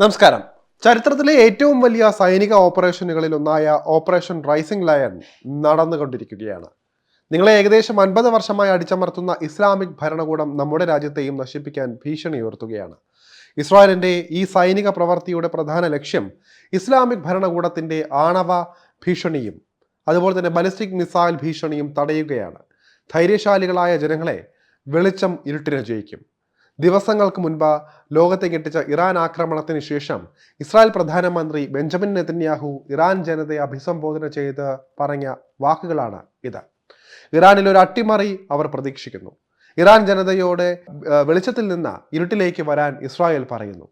നമസ്കാരം. ചരിത്രത്തിലെ ഏറ്റവും വലിയ സൈനിക ഓപ്പറേഷനുകളിൽ ഒന്നായ ഓപ്പറേഷൻ റൈസിംഗ് ലയൺ നടന്നുകൊണ്ടിരിക്കുകയാണ്. നിങ്ങളെ ഏകദേശം അൻപത് വർഷമായി അടിച്ചമർത്തുന്ന ഇസ്ലാമിക് ഭരണകൂടം നമ്മുടെ രാജ്യത്തെയും നശിപ്പിക്കാൻ ഭീഷണി ഉയർത്തുകയാണ്. ഇസ്രായേലിന്റെ ഈ സൈനിക പ്രവൃത്തിയുടെ പ്രധാന ലക്ഷ്യം ഇസ്ലാമിക് ഭരണകൂടത്തിന്റെ ആണവ ഭീഷണിയും അതുപോലെ തന്നെ ബലിസ്റ്റിക് മിസൈൽ ഭീഷണിയും തടയുകയാണ്. ധൈര്യശാലികളായ ജനങ്ങളെ വെളിച്ചം ഇരുട്ടിന് ജയിക്കും. ദിവസങ്ങൾക്ക് മുൻപ് ലോകത്തെ ഞെട്ടിച്ച ഇറാൻ ആക്രമണത്തിന് ശേഷം ഇസ്രായേൽ പ്രധാനമന്ത്രി ബെഞ്ചമിൻ നെതന്യാഹു ഇറാൻ ജനതയെ അഭിസംബോധന ചെയ്ത് പറഞ്ഞ വാക്കുകളാണ് ഇത്. ഇറാനിൽ ഒരു അട്ടിമറി അവർ പ്രതീക്ഷിക്കുന്നു. ഇറാൻ ജനതയോടെ വെളിച്ചത്തിൽ നിന്ന് ഇരുട്ടിലേക്ക് വരാൻ ഇസ്രായേൽ പറയുന്നു.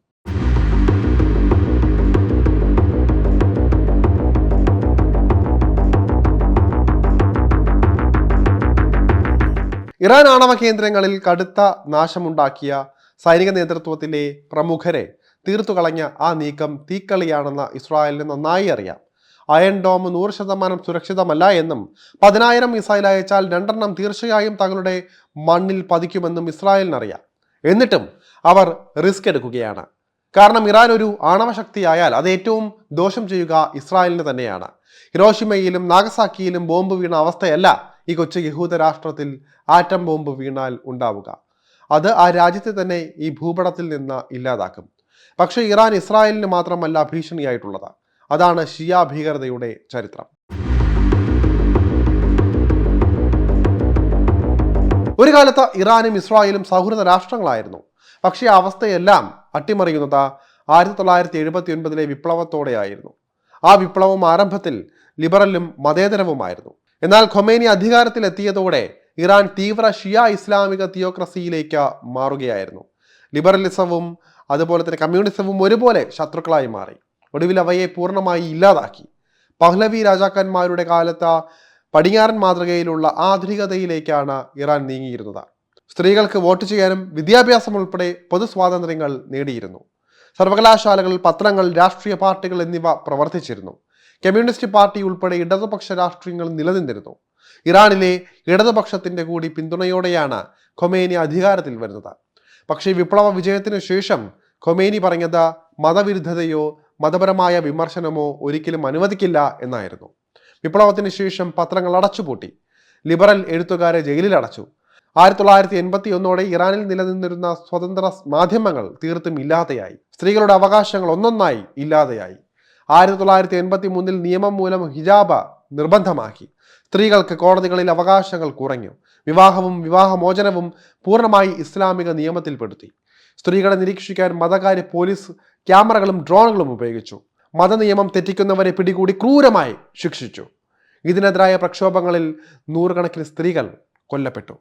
ഇറാൻ ആണവ കേന്ദ്രങ്ങളിൽ കടുത്ത നാശമുണ്ടാക്കിയ സൈനിക നേതൃത്വത്തിലെ പ്രമുഖരെ തീർത്തു കളഞ്ഞ ആ നീക്കം തീക്കളിയാണെന്ന് ഇസ്രായേലിന് നന്നായി അറിയാം. അയൺ ഡോം നൂറ് ശതമാനം സുരക്ഷിതമല്ല എന്നും പതിനായിരം മിസൈൽ അയച്ചാൽ രണ്ടെണ്ണം തീർച്ചയായും തങ്ങളുടെ മണ്ണിൽ പതിക്കുമെന്നും ഇസ്രായേലിനറിയാം. എന്നിട്ടും അവർ റിസ്ക് എടുക്കുകയാണ്. കാരണം ഇറാൻ ഒരു ആണവശക്തിയായാൽ അത് ഏറ്റവും ദോഷം ചെയ്യുക ഇസ്രായേലിന് തന്നെയാണ്. ഹിരോഷിമയിലും നാഗസാക്കിയിലും ബോംബ് വീണ അവസ്ഥയല്ല ഈ കൊച്ചു യഹൂദ രാഷ്ട്രത്തിൽ ആറ്റം ബോംബ് വീണാൽ ഉണ്ടാവുക. അത് ആ രാജ്യത്തെ തന്നെ ഈ ഭൂപടത്തിൽ നിന്ന് ഇല്ലാതാക്കും. പക്ഷെ ഇറാൻ ഇസ്രായേലിന് മാത്രമല്ല ഭീഷണിയായിട്ടുള്ളത്. അതാണ് ഷിയ ഭീകരതയുടെ ചരിത്രം. ഒരു കാലത്ത് ഇറാനും ഇസ്രായേലും സൗഹൃദ രാഷ്ട്രങ്ങളായിരുന്നു. പക്ഷേ ആ അവസ്ഥയെല്ലാം അട്ടിമറിയുന്നത് ആയിരത്തി തൊള്ളായിരത്തി എഴുപത്തി ഒൻപതിലെ വിപ്ലവത്തോടെയായിരുന്നു. ആ വിപ്ലവം ആരംഭത്തിൽ ലിബറലും മതേതരവുമായിരുന്നു. എന്നാൽ ഖൊമേനി അധികാരത്തിലെത്തിയതോടെ ഇറാൻ തീവ്ര ഷിയ ഇസ്ലാമിക തിയോക്രസിയിലേക്ക് മാറുകയായിരുന്നു. ലിബറലിസവും അതുപോലെ തന്നെ കമ്മ്യൂണിസവും ഒരുപോലെ ശത്രുക്കളായി മാറി. ഒടുവിൽ അവയെ പൂർണമായി ഇല്ലാതാക്കി. പഹ്ലവി രാജാക്കന്മാരുടെ കാലത്ത് പടിഞ്ഞാറൻ മാതൃകയിലുള്ള ആധുനികതയിലേക്കാണ് ഇറാൻ നീങ്ങിയിരുന്നത്. സ്ത്രീകൾക്ക് വോട്ട് ചെയ്യാനും വിദ്യാഭ്യാസം ഉൾപ്പെടെ പൊതു സ്വാതന്ത്ര്യങ്ങൾ നേടിയിരുന്നു. സർവകലാശാലകൾ പത്രങ്ങൾ രാഷ്ട്രീയ പാർട്ടികൾ എന്നിവ പ്രവർത്തിച്ചിരുന്നു. കമ്മ്യൂണിസ്റ്റ് പാർട്ടി ഉൾപ്പെടെ ഇടതുപക്ഷ രാഷ്ട്രീയങ്ങൾ നിലനിന്നിരുന്നു. ഇറാനിലെ ഇടതുപക്ഷത്തിന്റെ കൂടി പിന്തുണയോടെയാണ് ഖൊമേനി അധികാരത്തിൽ വരുന്നത്. പക്ഷേ വിപ്ലവ വിജയത്തിനു ശേഷം ഖൊമേനി പറഞ്ഞത് മതവിരുദ്ധതയോ മതപരമായ വിമർശനമോ ഒരിക്കലും അനുവദിക്കില്ല എന്നായിരുന്നു. വിപ്ലവത്തിന് ശേഷം പത്രങ്ങൾ അടച്ചുപൂട്ടി. ലിബറൽ എഴുത്തുകാരെ ജയിലിൽ അടച്ചു ആയിരത്തി തൊള്ളായിരത്തി എൺപത്തി ഒന്നോടെ ഇറാനിൽ നിലനിന്നിരുന്ന സ്വതന്ത്ര മാധ്യമങ്ങൾ തീർത്തും ഇല്ലാതെയായി. സ്ത്രീകളുടെ അവകാശങ്ങൾ ഒന്നൊന്നായി ഇല്ലാതെയായി. ആയിരത്തി തൊള്ളായിരത്തി എൺപത്തി മൂന്നിൽ നിയമം മൂലം ഹിജാബ നിർബന്ധമാക്കി. സ്ത്രീകൾക്ക് കോടതികളിൽ അവകാശങ്ങൾ കുറഞ്ഞു. വിവാഹവും വിവാഹമോചനവും പൂർണമായി ഇസ്ലാമിക നിയമത്തിൽപ്പെടുത്തി. സ്ത്രീകളെ നിരീക്ഷിക്കാൻ മതകാര്യ പോലീസ് ക്യാമറകളും ഡ്രോണുകളും ഉപയോഗിച്ചു. മതനിയമം തെറ്റിക്കുന്നവരെ പിടികൂടി ക്രൂരമായി ശിക്ഷിച്ചു. ഇതിനെതിരായ പ്രക്ഷോഭങ്ങളിൽ നൂറുകണക്കിന് സ്ത്രീകൾ കൊല്ലപ്പെട്ടു.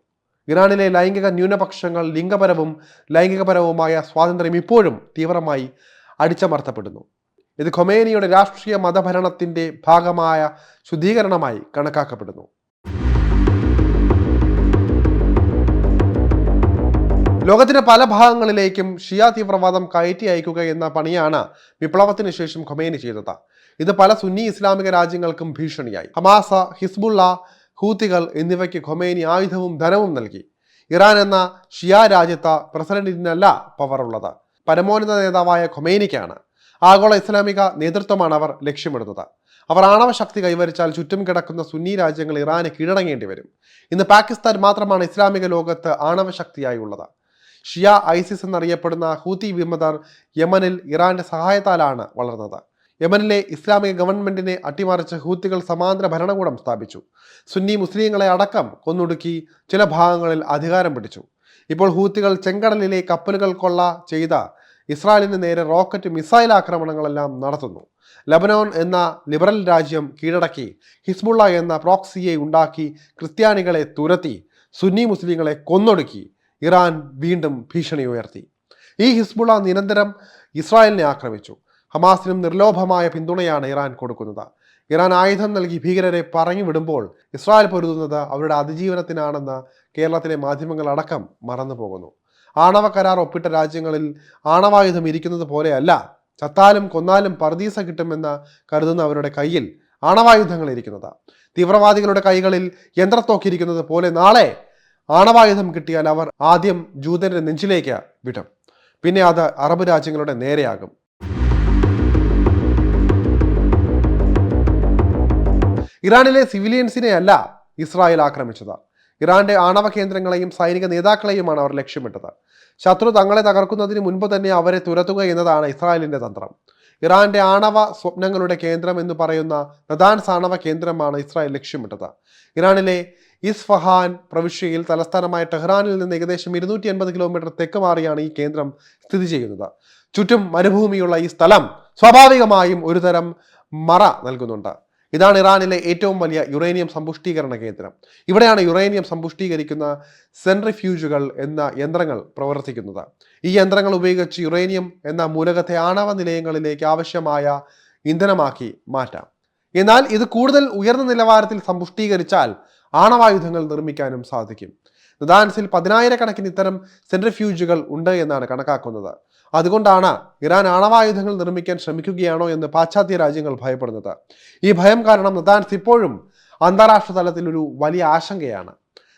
ഇറാനിലെ ലൈംഗിക ന്യൂനപക്ഷങ്ങൾ ലിംഗപരവും ലൈംഗികപരവുമായ സ്വാതന്ത്ര്യം ഇപ്പോഴും തീവ്രമായി അടിച്ചമർത്തപ്പെടുന്നു. ഇത് ഖൊമേനിയുടെ രാഷ്ട്രീയ മതഭരണത്തിന്റെ ഭാഗമായ ശുദ്ധീകരണമായി കണക്കാക്കപ്പെടുന്നു. ലോകത്തിന്റെ പല ഭാഗങ്ങളിലേക്കും ഷിയ തീവ്രവാദം കയറ്റി അയക്കുക എന്ന പണിയാണ് വിപ്ലവത്തിന് ശേഷം ഖൊമേനി ചെയ്തത്. ഇത് പല സുന്നി ഇസ്ലാമിക രാജ്യങ്ങൾക്കും ഭീഷണിയായി. ഹമാസ ഹിസ്ബുള്ള ഹൂത്തികൾ എന്നിവയ്ക്ക് ഖൊമേനി ആയുധവും ധനവും നൽകി. ഇറാൻ എന്ന ഷിയ രാജ്യത്ത് പ്രസിഡന്റിനല്ല പവറുള്ളത് പരമോന്നത നേതാവായ ഖൊമേനിക്കാണ്. ആഗോള ഇസ്ലാമിക നേതൃത്വമാണ് അവർ ലക്ഷ്യമിടുന്നത്. അവർ ആണവ ശക്തി കൈവരിച്ചാൽ ചുറ്റും കിടക്കുന്ന സുന്നി രാജ്യങ്ങൾ ഇറാനെ കീഴടങ്ങേണ്ടി വരും. ഇന്ന് പാകിസ്ഥാൻ മാത്രമാണ് ഇസ്ലാമിക ലോകത്ത് ആണവ ശക്തിയായി ഉള്ളത്. ഷിയ ഐസിസ് എന്നറിയപ്പെടുന്ന ഹൂത്തി വിമതർ യമനിൽ ഇറാന്റെ സഹായത്താലാണ് വളർന്നത്. യമനിലെ ഇസ്ലാമിക ഗവൺമെന്റിനെ അട്ടിമറിച്ച് ഹൂത്തികൾ സമാന്തര ഭരണകൂടം സ്ഥാപിച്ചു. സുന്നി മുസ്ലിങ്ങളെ അടക്കം കൊന്നൊടുക്കി ചില ഭാഗങ്ങളിൽ അധികാരം പിടിച്ചു. ഇപ്പോൾ ഹൂത്തികൾ ചെങ്കടലിലെ കപ്പലുകൾ കൊള്ള ചെയ്ത ഇസ്രായേലിന് നേരെ റോക്കറ്റ് മിസൈൽ ആക്രമണങ്ങളെല്ലാം നടത്തുന്നു. ലബനോൻ എന്ന ലിബറൽ രാജ്യം കീഴടക്കി ഹിസ്ബുള്ള എന്ന പ്രോക്സിയെ ഉണ്ടാക്കി ക്രിസ്ത്യാനികളെ തുരത്തി സുന്നി മുസ്ലിങ്ങളെ കൊന്നൊടുക്കി ഇറാൻ വീണ്ടും ഭീഷണി ഉയർത്തി. ഈ ഹിസ്ബുള്ള നിരന്തരം ഇസ്രായേലിനെ ആക്രമിച്ചു. ഹമാസിനും നിർലോഭമായ പിന്തുണയാണ് ഇറാൻ കൊടുക്കുന്നത്. ഇറാൻ ആയുധം നൽകി ഭീകരരെ പറഞ്ഞു വിടുമ്പോൾ ഇസ്രായേൽ പൊരുതുന്നത് അവരുടെ അതിജീവനത്തിനാണെന്ന് കേരളത്തിലെ മാധ്യമങ്ങൾ അടക്കം മറന്നു പോകുന്നു. ആണവ കരാർ ഒപ്പിട്ട രാജ്യങ്ങളിൽ ആണവായുധം ഇരിക്കുന്നത് പോലെയല്ല ചത്താലും കൊന്നാലും പർദീസ കിട്ടുമെന്ന് കരുതുന്ന അവരുടെ കയ്യിൽ ആണവായുധങ്ങൾ ഇരിക്കുന്നത്. തീവ്രവാദികളുടെ കൈകളിൽ യന്ത്രത്തോക്കിരിക്കുന്നത് പോലെ നാളെ ആണവായുധം കിട്ടിയാൽ അവർ ആദ്യം ജൂതന്റെ നെഞ്ചിലേക്ക് വിടും. പിന്നെ അത് അറബ് രാജ്യങ്ങളുടെ നേരെയാകും. ഇറാനിലെ സിവിലിയൻസിനെ അല്ല ഇസ്രായേൽ ആക്രമിച്ചത്. ഇറാന്റെ ആണവ കേന്ദ്രങ്ങളെയും സൈനിക നേതാക്കളെയുമാണ് അവർ ലക്ഷ്യമിട്ടത്. ശത്രു തങ്ങളെ തകർക്കുന്നതിന് മുൻപ് തന്നെ അവരെ തുരത്തുക എന്നതാണ് ഇസ്രായേലിന്റെ തന്ത്രം. ഇറാന്റെ ആണവ സ്വപ്നങ്ങളുടെ കേന്ദ്രം എന്ന് പറയുന്ന നദാൻസ് ആണവ കേന്ദ്രമാണ് ഇസ്രായേൽ ലക്ഷ്യമിട്ടത്. ഇറാനിലെ ഇസ്ഫഹാൻ പ്രവിശ്യയിൽ തലസ്ഥാനമായ ടെഹ്റാനിൽ നിന്ന് ഏകദേശം ഇരുന്നൂറ്റി എൺപത് കിലോമീറ്റർ തെക്ക് മാറിയാണ് ഈ കേന്ദ്രം സ്ഥിതി ചെയ്യുന്നത്. ചുറ്റും മരുഭൂമിയുള്ള ഈ സ്ഥലം സ്വാഭാവികമായും ഒരുതരം മറ നൽകുന്നുണ്ട്. ഇതാണ് ഇറാനിലെ ഏറ്റവും വലിയ യുറേനിയം സമ്പുഷ്ടീകരണ കേന്ദ്രം. ഇവിടെയാണ് യുറേനിയം സമ്പുഷ്ടീകരിക്കുന്ന സെൻട്രിഫ്യൂജുകൾ എന്ന യന്ത്രങ്ങൾ പ്രവർത്തിക്കുന്നത്. ഈ യന്ത്രങ്ങൾ ഉപയോഗിച്ച് യുറേനിയം എന്ന മൂലകത്തെ ആണവ നിലയങ്ങളിലേക്ക് ആവശ്യമായ ഇന്ധനമാക്കി മാറ്റാം. എന്നാൽ ഇത് കൂടുതൽ ഉയർന്ന നിലവാരത്തിൽ സമ്പുഷ്ടീകരിച്ചാൽ ആണവായുധങ്ങൾ നിർമ്മിക്കാനും സാധിക്കും. നദാൻസിൽ പതിനായിരക്കണക്കിന് ഇത്തരം സെൻട്രിഫ്യൂജുകൾ ഉണ്ട് എന്നാണ് കണക്കാക്കുന്നത്. അതുകൊണ്ടാണ് ഇറാൻ ആണവായുധങ്ങൾ നിർമ്മിക്കാൻ ശ്രമിക്കുകയാണോ എന്ന് പാശ്ചാത്യ രാജ്യങ്ങൾ ഭയപ്പെടുന്നത്. ഈ ഭയം കാരണം നദാൻസ് ഇപ്പോഴും അന്താരാഷ്ട്ര തലത്തിൽ ഒരു വലിയ ആശങ്കയാണ്.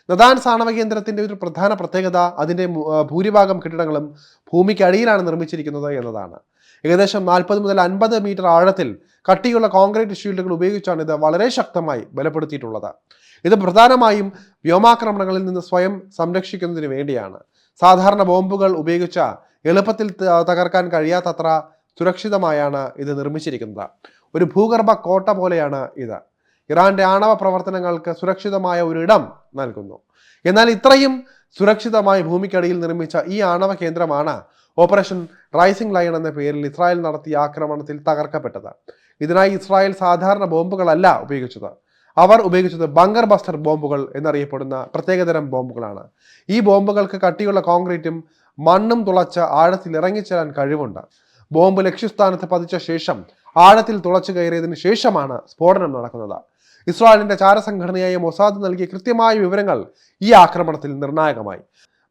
നദാൻസ് സാണവ കേന്ദ്രത്തിന്റെ ഒരു പ്രധാന പ്രത്യേകത അതിന്റെ ഭൂരിഭാഗം കെട്ടിടങ്ങളും ഭൂമിക്ക് അടിയിലാണ് നിർമ്മിച്ചിരിക്കുന്നത് എന്നതാണ്. ഏകദേശം നാൽപ്പത് മുതൽ അൻപത് മീറ്റർ ആഴത്തിൽ കട്ടിയുള്ള കോൺക്രീറ്റ് ഷീൽഡുകൾ ഉപയോഗിച്ചാണ് ഇത് വളരെ ശക്തമായി ബലപ്പെടുത്തിയിട്ടുള്ളത്. ഇത് പ്രധാനമായും വ്യോമാക്രമണങ്ങളിൽ നിന്ന് സ്വയം സംരക്ഷിക്കുന്നതിന് വേണ്ടിയാണ്. സാധാരണ ബോംബുകൾ ഉപയോഗിച്ച എളുപ്പത്തിൽ തകർക്കാൻ കഴിയാത്തത്ര സുരക്ഷിതമായാണ് ഇത് നിർമ്മിച്ചിരിക്കുന്നത്. ഒരു ഭൂഗർഭ കോട്ട പോലെയാണ് ഇത്. ഇറാന്റെ ആണവ പ്രവർത്തനങ്ങൾക്ക് സുരക്ഷിതമായ ഒരു ഇടം നൽകുന്നു. എന്നാൽ ഇത്രയും സുരക്ഷിതമായി ഭൂമിക്കടിയിൽ നിർമ്മിച്ച ഈ ആണവ കേന്ദ്രമാണ് ഓപ്പറേഷൻ റൈസിംഗ് ലൈൻ എന്ന പേരിൽ ഇസ്രായേൽ നടത്തിയ ആക്രമണത്തിൽ തകർക്കപ്പെട്ടത്. ഇതിനായി ഇസ്രായേൽ സാധാരണ ബോംബുകളല്ല ഉപയോഗിച്ചത്. അവർ ഉപയോഗിച്ചത് ബങ്കർ ബസ്റ്റർ ബോംബുകൾ എന്നറിയപ്പെടുന്ന പ്രത്യേകതരം ബോംബുകളാണ്. ഈ ബോംബുകൾക്ക് കട്ടിയുള്ള കോൺക്രീറ്റും മണ്ണും തുളച്ച് ആഴത്തിൽ ഇറങ്ങിച്ചേരാൻ കഴിവുണ്ട്. ബോംബ് ലക്ഷ്യസ്ഥാനത്ത് പതിച്ച ശേഷം ആഴത്തിൽ തുളച്ചു കയറിയതിന് ശേഷമാണ് സ്ഫോടനം നടക്കുന്നത്. ഇസ്രായേലിന്റെ ചാരസംഘടനയായ മൊസാദ് നൽകിയ കൃത്യമായ വിവരങ്ങൾ ഈ ആക്രമണത്തിൽ നിർണായകമായി.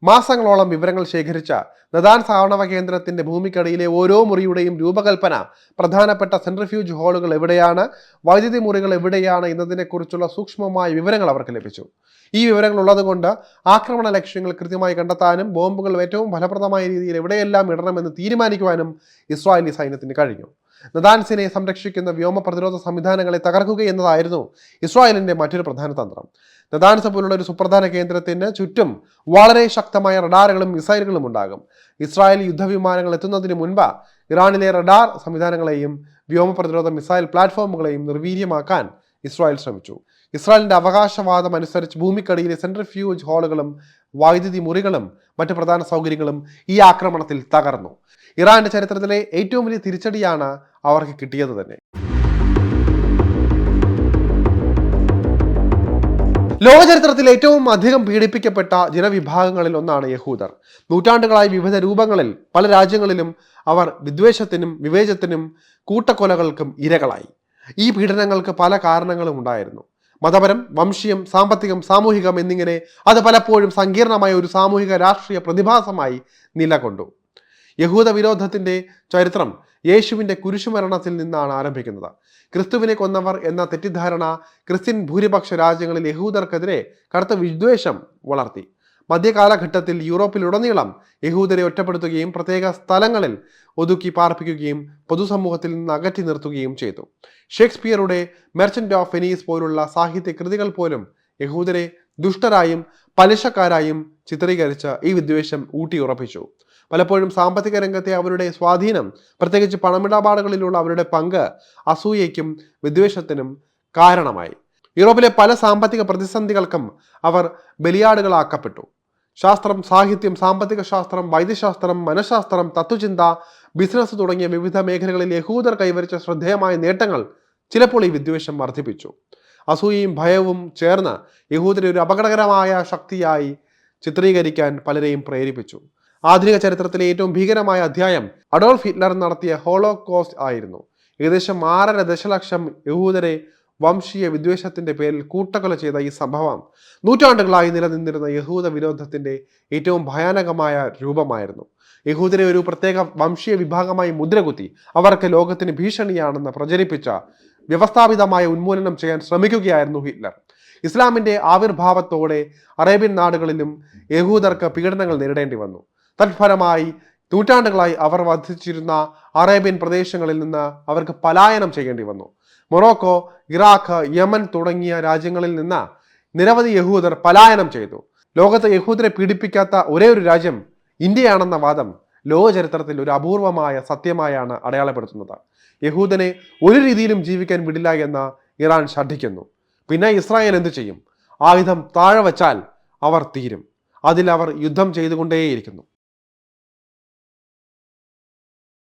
മാസങ്ങളോളം വിവരങ്ങൾ ശേഖരിച്ച നദാൻ സാവണവ കേന്ദ്രത്തിന്റെ ഭൂമിക്കടിയിലെ ഓരോ മുറിയുടെയും രൂപകൽപ്പന പ്രധാനപ്പെട്ട സെൻട്രിഫ്യൂജ് ഹാളുകൾ എവിടെയാണ് വൈദ്യുതി മുറികൾ എവിടെയാണ് എന്നതിനെക്കുറിച്ചുള്ള സൂക്ഷ്മമായ വിവരങ്ങൾ അവർക്ക് ലഭിച്ചു. ഈ വിവരങ്ങൾ ഉള്ളതുകൊണ്ട് ആക്രമണ ലക്ഷ്യങ്ങൾ കൃത്യമായി കണ്ടെത്താനും ബോംബുകൾ ഏറ്റവും ഫലപ്രദമായ രീതിയിൽ എവിടെയെല്ലാം ഇടണമെന്ന് തീരുമാനിക്കുവാനും ഇസ്രായേലി സൈന്യത്തിന് കഴിഞ്ഞു. നദാൻസിനെ സംരക്ഷിക്കുന്ന വ്യോമ പ്രതിരോധ സംവിധാനങ്ങളെ തകർക്കുക എന്നതായിരുന്നു ഇസ്രായേലിന്റെ മറ്റൊരു പ്രധാന തന്ത്രം. നദാൻസ് പോലുള്ള ഒരു സുപ്രധാന കേന്ദ്രത്തിന് ചുറ്റും വളരെ ശക്തമായ റഡാറുകളും മിസൈലുകളും ഉണ്ടാകും. ഇസ്രായേൽ യുദ്ധവിമാനങ്ങൾ എത്തുന്നതിന് മുൻപ് ഇറാനിലെ റഡാർ സംവിധാനങ്ങളെയും വ്യോമ പ്രതിരോധ മിസൈൽ പ്ലാറ്റ്ഫോമുകളെയും നിർവീര്യമാക്കാൻ ഇസ്രായേൽ ശ്രമിച്ചു. ഇസ്രായേലിന്റെ അവകാശവാദം അനുസരിച്ച് ഭൂമിക്കടിയിലെ സെൻട്രൽ ഫ്യൂജ് ഹാളുകളും വൈദ്യുതി മുറികളും മറ്റ് പ്രധാന സൗകര്യങ്ങളും ഈ ആക്രമണത്തിൽ തകർന്നു. ഇറാന്റെ ചരിത്രത്തിലെ ഏറ്റവും വലിയ തിരിച്ചടിയാണ് അവർക്ക് കിട്ടിയത് തന്നെ. ലോകചരിത്രത്തിൽ ഏറ്റവും അധികം പീഡിപ്പിക്കപ്പെട്ട ജനവിഭാഗങ്ങളിൽ ഒന്നാണ് യഹൂദർ. നൂറ്റാണ്ടുകളായി വിവിധ രൂപങ്ങളിൽ പല രാജ്യങ്ങളിലും അവർ വിദ്വേഷത്തിനും വിവേചത്തിനും കൂട്ടക്കൊലകൾക്കും ഇരകളായി. ഈ പീഡനങ്ങൾക്ക് പല കാരണങ്ങളും ഉണ്ടായിരുന്നു. മതപരം വംശീയം സാമ്പത്തികം സാമൂഹികം എന്നിങ്ങനെ അത് പലപ്പോഴും സങ്കീർണമായ ഒരു സാമൂഹിക രാഷ്ട്രീയ പ്രതിഭാസമായി നിലകൊണ്ടു. യഹൂദ വിരോധത്തിന്റെ ചരിത്രം യേശുവിന്റെ കുരിശുമരണത്തിൽ നിന്നാണ് ആരംഭിക്കുന്നത്. ക്രിസ്തുവിനെ കൊന്നവർ എന്ന തെറ്റിദ്ധാരണ ക്രിസ്ത്യൻ ഭൂരിപക്ഷ രാജ്യങ്ങളിൽ യഹൂദർക്കെതിരെ കടുത്ത വിദ്വേഷം വളർത്തി. മധ്യകാലഘട്ടത്തിൽ യൂറോപ്പിലുടനീളം യഹൂദരെ ഒറ്റപ്പെടുത്തുകയും പ്രത്യേക സ്ഥലങ്ങളിൽ ഒതുക്കി പാർപ്പിക്കുകയും പൊതുസമൂഹത്തിൽ നിന്ന് അകറ്റി നിർത്തുകയും ചെയ്തു. ഷേക്സ്പിയറുടെ മെർച്ചന്റ് ഓഫ് വെനീസ് പോലുള്ള സാഹിത്യ കൃതികൾ പോലും യഹൂദരെ ദുഷ്ടരായും പലിശക്കാരായും ചിത്രീകരിച്ച് ഈ വിദ്വേഷം ഊട്ടിയുറപ്പിച്ചു. പലപ്പോഴും സാമ്പത്തിക രംഗത്തെ അവരുടെ സ്വാധീനം പ്രത്യേകിച്ച് പണമിടപാടുകളിലുള്ള അവരുടെ പങ്ക് അസൂയയ്ക്കും വിദ്വേഷത്തിനും കാരണമായി. യൂറോപ്പിലെ പല സാമ്പത്തിക പ്രതിസന്ധികൾക്കും അവർ ബലിയാടുകളാക്കപ്പെട്ടു. ശാസ്ത്രം സാഹിത്യം സാമ്പത്തിക ശാസ്ത്രം വൈദ്യശാസ്ത്രം മനഃശാസ്ത്രം തത്വചിന്ത ബിസിനസ് തുടങ്ങിയ വിവിധ മേഖലകളിൽ യഹൂദർ കൈവരിച്ച ശ്രദ്ധേയമായ നേട്ടങ്ങൾ ചിലപ്പോൾ ഈ വിദ്വേഷം വർദ്ധിപ്പിച്ചു. അസൂയയും ഭയവും ചേർന്ന് യഹൂദരെ ഒരു അപകടകരമായ ശക്തിയായി ചിത്രീകരിക്കാൻ പലരെയും പ്രേരിപ്പിച്ചു. ആധുനിക ചരിത്രത്തിലെ ഏറ്റവും ഭീകരമായ അധ്യായം അഡോൾഫ് ഹിറ്റ്ലർ നടത്തിയ ഹോളോ കോസ്റ്റ് ആയിരുന്നു. ഏകദേശം ആറര ദശലക്ഷം യഹൂദരെ വംശീയ വിദ്വേഷത്തിന്റെ പേരിൽ കൂട്ടക്കൊല ചെയ്ത ഈ സംഭവം നൂറ്റാണ്ടുകളായി നിലനിന്നിരുന്ന യഹൂദ വിരോധത്തിന്റെ ഏറ്റവും ഭയാനകമായ രൂപമായിരുന്നു. യഹൂദരെ ഒരു പ്രത്യേക വംശീയ വിഭാഗമായി മുദ്രകുത്തി അവർക്ക് ലോകത്തിന് ഭീഷണിയാണെന്ന് പ്രചരിപ്പിച്ച വ്യവസ്ഥാപിതമായ ഉന്മൂലനം ചെയ്യാൻ ശ്രമിക്കുകയായിരുന്നു ഹിറ്റ്ലർ. ഇസ്ലാമിന്റെ ആവിർഭാവത്തോടെ അറേബ്യൻ നാടുകളിലും യഹൂദർക്ക് പീഡനങ്ങൾ നേരിടേണ്ടി വന്നു. തത്ഫലമായി നൂറ്റാണ്ടുകളായി അവർ വധിച്ചിരുന്ന അറേബ്യൻ പ്രദേശങ്ങളിൽ നിന്ന് അവർക്ക് പലായനം ചെയ്യേണ്ടി വന്നു. മൊറോക്കോ ഇറാഖ് യമൻ തുടങ്ങിയ രാജ്യങ്ങളിൽ നിന്ന് നിരവധി യഹൂദർ പലായനം ചെയ്തു. ലോകത്തെ യഹൂദരെ പീഡിപ്പിക്കാത്ത ഒരേ ഒരു രാജ്യം ഇന്ത്യയാണെന്ന വാദം ലോക ചരിത്രത്തിൽ ഒരു അപൂർവമായ സത്യമായാണ് അടയാളപ്പെടുത്തുന്നത്. യഹൂദനെ ഒരു രീതിയിലും ജീവിക്കാൻ വിടില്ല എന്ന് ഇറാൻ ശഠിക്കുന്നു. പിന്നെ ഇസ്രായേൽ എന്തു ചെയ്യും? ആയുധം താഴെ വച്ചാൽ അവർ തീരും. അതിൽ അവർ യുദ്ധം ചെയ്തുകൊണ്ടേയിരിക്കുന്നു.